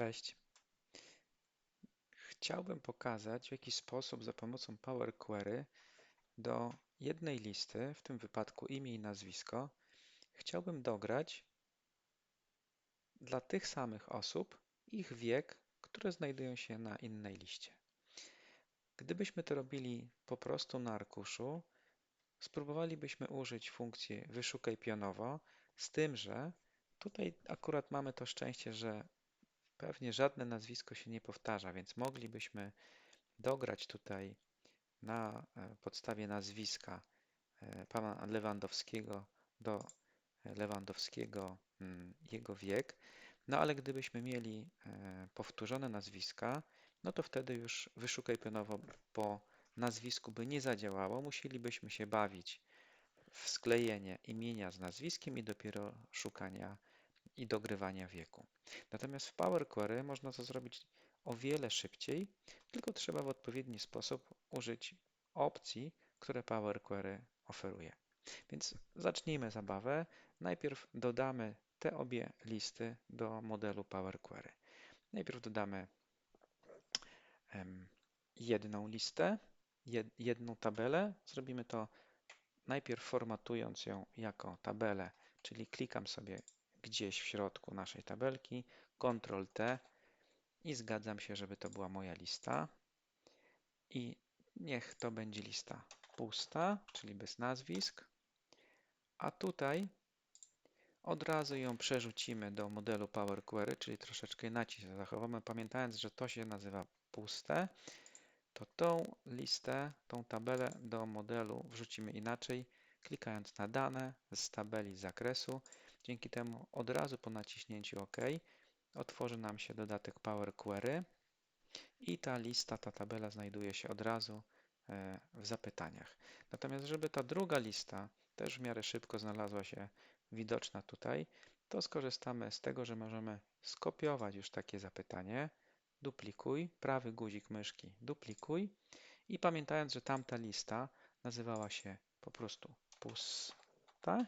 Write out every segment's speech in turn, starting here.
Cześć. Chciałbym pokazać, w jaki sposób za pomocą Power Query do jednej listy, w tym wypadku imię i nazwisko, chciałbym dograć dla tych samych osób ich wiek, które znajdują się na innej liście. Gdybyśmy to robili po prostu na arkuszu, spróbowalibyśmy użyć funkcji wyszukaj pionowo, z tym, że tutaj akurat mamy to szczęście, że Pewnie żadne nazwisko się nie powtarza, więc moglibyśmy dograć tutaj na e, podstawie nazwiska e, pana Lewandowskiego do Lewandowskiego mm, jego wiek. No ale gdybyśmy mieli e, powtórzone nazwiska, no to wtedy już wyszukaj pionowo po nazwisku by nie zadziałało. Musielibyśmy się bawić w sklejenie imienia z nazwiskiem i dopiero szukania i dogrywania wieku. Natomiast w Power Query można to zrobić o wiele szybciej, tylko trzeba w odpowiedni sposób użyć opcji, które Power Query oferuje. Więc zacznijmy zabawę. Najpierw dodamy te obie listy do modelu Power Query. Najpierw dodamy jedną listę, jedną tabelę. Zrobimy to najpierw formatując ją jako tabelę, czyli klikam sobie gdzieś w środku naszej tabelki, Ctrl T i zgadzam się, żeby to była moja lista. I niech to będzie lista pusta, czyli bez nazwisk. A tutaj od razu ją przerzucimy do modelu Power Query, czyli troszeczkę nacisk zachowamy, pamiętając, że to się nazywa puste, to tą listę, tą tabelę do modelu wrzucimy inaczej, klikając na dane z tabeli z zakresu Dzięki temu od razu po naciśnięciu OK otworzy nam się dodatek Power Query i ta lista, ta tabela znajduje się od razu e, w zapytaniach. Natomiast, żeby ta druga lista też w miarę szybko znalazła się widoczna tutaj, to skorzystamy z tego, że możemy skopiować już takie zapytanie, duplikuj, prawy guzik myszki, duplikuj i pamiętając, że tamta lista nazywała się po prostu pusta,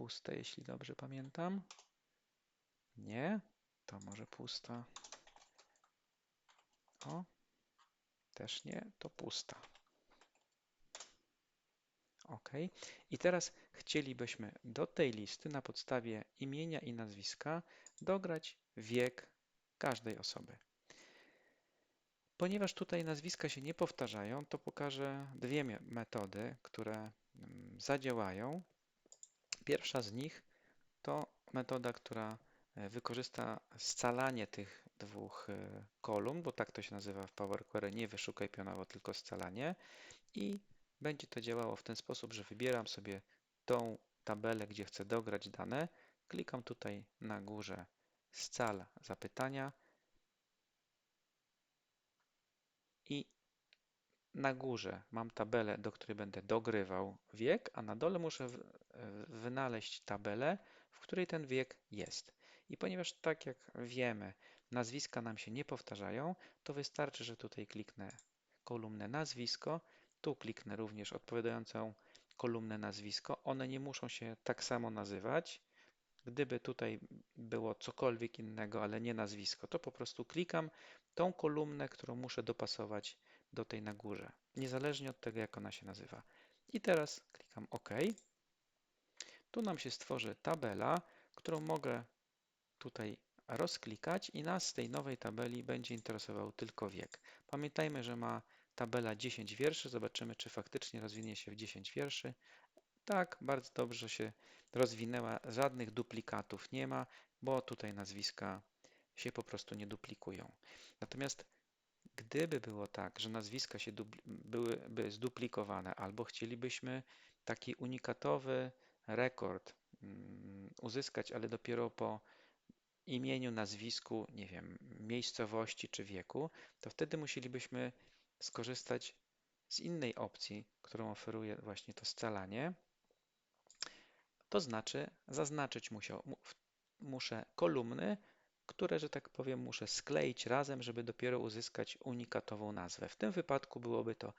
puste, jeśli dobrze pamiętam. Nie, to może pusta. O, też nie, to pusta. OK. I teraz chcielibyśmy do tej listy na podstawie imienia i nazwiska dograć wiek każdej osoby. Ponieważ tutaj nazwiska się nie powtarzają, to pokażę dwie metody, które mm, zadziałają Pierwsza z nich to metoda, która e, wykorzysta scalanie tych dwóch e, kolumn, bo tak to się nazywa w Power Query, nie wyszukaj pionowo, tylko scalanie. I będzie to działało w ten sposób, że wybieram sobie tą tabelę, gdzie chcę dograć dane, klikam tutaj na górze scal zapytania i na górze mam tabelę, do której będę dogrywał wiek, a na dole muszę wynaleźć tabelę, w której ten wiek jest. I ponieważ tak jak wiemy, nazwiska nam się nie powtarzają, to wystarczy, że tutaj kliknę kolumnę nazwisko, tu kliknę również odpowiadającą kolumnę nazwisko. One nie muszą się tak samo nazywać. Gdyby tutaj było cokolwiek innego, ale nie nazwisko, to po prostu klikam tą kolumnę, którą muszę dopasować do tej na górze, niezależnie od tego, jak ona się nazywa. I teraz klikam OK. Tu nam się stworzy tabela, którą mogę tutaj rozklikać i nas z tej nowej tabeli będzie interesował tylko wiek. Pamiętajmy, że ma tabela 10 wierszy. Zobaczymy, czy faktycznie rozwinie się w 10 wierszy. Tak, bardzo dobrze się rozwinęła. Żadnych duplikatów nie ma, bo tutaj nazwiska się po prostu nie duplikują. Natomiast Gdyby było tak, że nazwiska się byłyby zduplikowane, albo chcielibyśmy taki unikatowy rekord mm, uzyskać, ale dopiero po imieniu, nazwisku, nie wiem, miejscowości czy wieku, to wtedy musielibyśmy skorzystać z innej opcji, którą oferuje właśnie to scalanie. To znaczy zaznaczyć musiał, muszę kolumny, które, że tak powiem, muszę skleić razem, żeby dopiero uzyskać unikatową nazwę. W tym wypadku byłoby to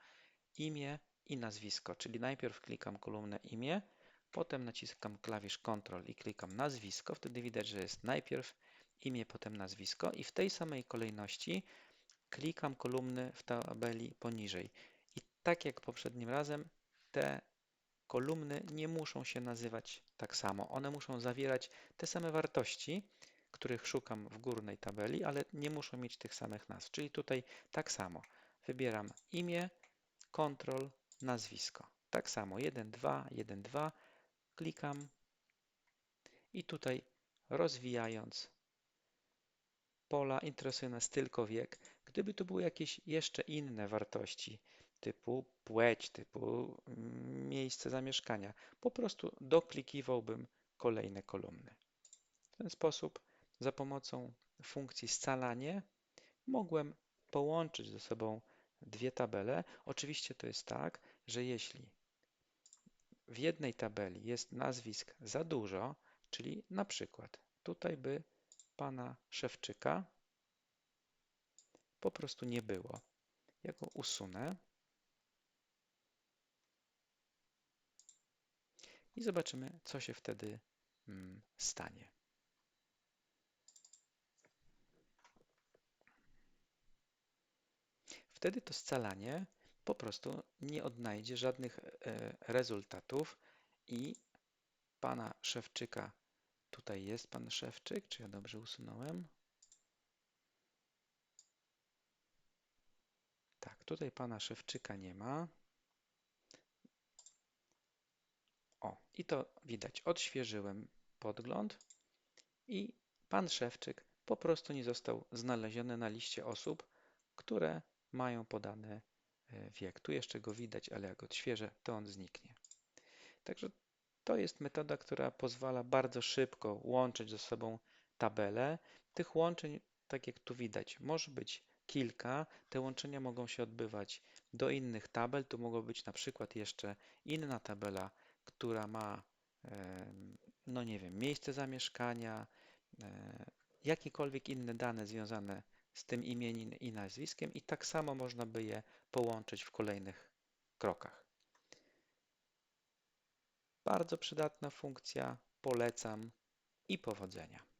imię i nazwisko, czyli najpierw klikam kolumnę imię, potem naciskam klawisz Ctrl i klikam nazwisko. Wtedy widać, że jest najpierw imię, potem nazwisko i w tej samej kolejności klikam kolumny w tabeli poniżej. I tak jak poprzednim razem, te kolumny nie muszą się nazywać tak samo. One muszą zawierać te same wartości, których szukam w górnej tabeli, ale nie muszą mieć tych samych nazw. Czyli tutaj tak samo. Wybieram imię, kontrol, nazwisko. Tak samo 1, 2, 1, 2. Klikam i tutaj rozwijając pola interesuje nas tylko wiek. Gdyby tu były jakieś jeszcze inne wartości, typu płeć, typu mm, miejsce zamieszkania, po prostu doklikiwałbym kolejne kolumny. W ten sposób za pomocą funkcji scalanie mogłem połączyć ze sobą dwie tabele. Oczywiście to jest tak, że jeśli w jednej tabeli jest nazwisk za dużo, czyli na przykład tutaj by pana Szewczyka po prostu nie było. Ja go usunę i zobaczymy, co się wtedy mm, stanie. Wtedy to scalanie po prostu nie odnajdzie żadnych e, rezultatów i pana Szewczyka, tutaj jest pan Szewczyk, czy ja dobrze usunąłem? Tak, tutaj pana Szewczyka nie ma. O, i to widać. Odświeżyłem podgląd i pan Szewczyk po prostu nie został znaleziony na liście osób, które mają podany e, wiek. Tu jeszcze go widać, ale jak odświeżę, to on zniknie. Także to jest metoda, która pozwala bardzo szybko łączyć ze sobą tabele. Tych łączeń, tak jak tu widać, może być kilka. Te łączenia mogą się odbywać do innych tabel. Tu mogło być na przykład jeszcze inna tabela, która ma, no nie wiem, miejsce zamieszkania, e, jakiekolwiek inne dane związane z tym imieniem i nazwiskiem i tak samo można by je połączyć w kolejnych krokach. Bardzo przydatna funkcja, polecam i powodzenia.